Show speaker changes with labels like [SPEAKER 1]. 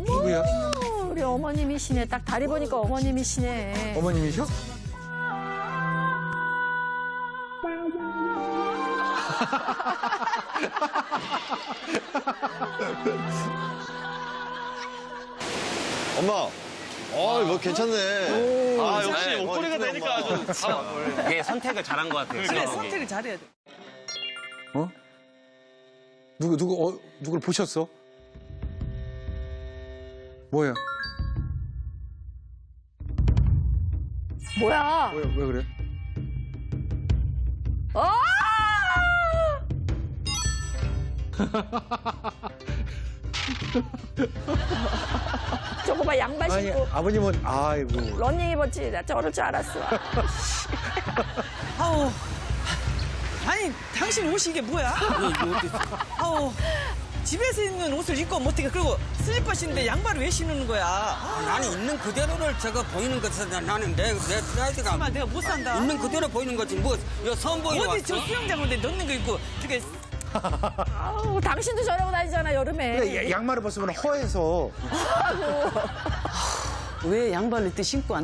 [SPEAKER 1] 누구야?
[SPEAKER 2] 우리 어머님이시네. 딱 다리 보니까 어머님이시네.
[SPEAKER 1] 어머님이셔?
[SPEAKER 3] 엄마. 어, 뭐 괜찮네. 아, 역시
[SPEAKER 4] 네,
[SPEAKER 3] 목소리가 되니까 아주.
[SPEAKER 4] 이게 선택을 잘한 것 같아요.
[SPEAKER 5] 그래
[SPEAKER 4] 생각하기.
[SPEAKER 5] 선택을 잘해야 돼.
[SPEAKER 1] 어? 누구 누구 어 누구를 보셨어? 뭐야?
[SPEAKER 2] 뭐야?
[SPEAKER 1] 왜, 왜 그래?
[SPEAKER 2] 아! 저거 봐, 양말
[SPEAKER 1] 아니
[SPEAKER 2] 신고
[SPEAKER 1] 아버님은 아이고
[SPEAKER 2] 러닝 입었지. 나 저럴 줄 알았어.
[SPEAKER 5] 아우. 아니 당신 옷이 이게 뭐야? 아우. 집에서 입는 옷을 입고 못 어떻게 그리고 슬리퍼 신는데 양말을 왜 신는 거야? 아,
[SPEAKER 6] 나는 있는 그대로를 제가 보이는 것에 나는 내, 내 사이즈가
[SPEAKER 5] 정말 내가 못 산다.
[SPEAKER 6] 있는 그대로 보이는 거지 뭐 이거 선 보이러
[SPEAKER 5] 어디 저
[SPEAKER 6] 왔어?
[SPEAKER 5] 수영장 온데 넣는 거 입고 이렇게
[SPEAKER 2] 아우, 당신도 저러고 다니잖아, 여름에.
[SPEAKER 1] 근데 야- 양말을 벗으면 허해서
[SPEAKER 5] 왜 양말을 이렇게 신고 안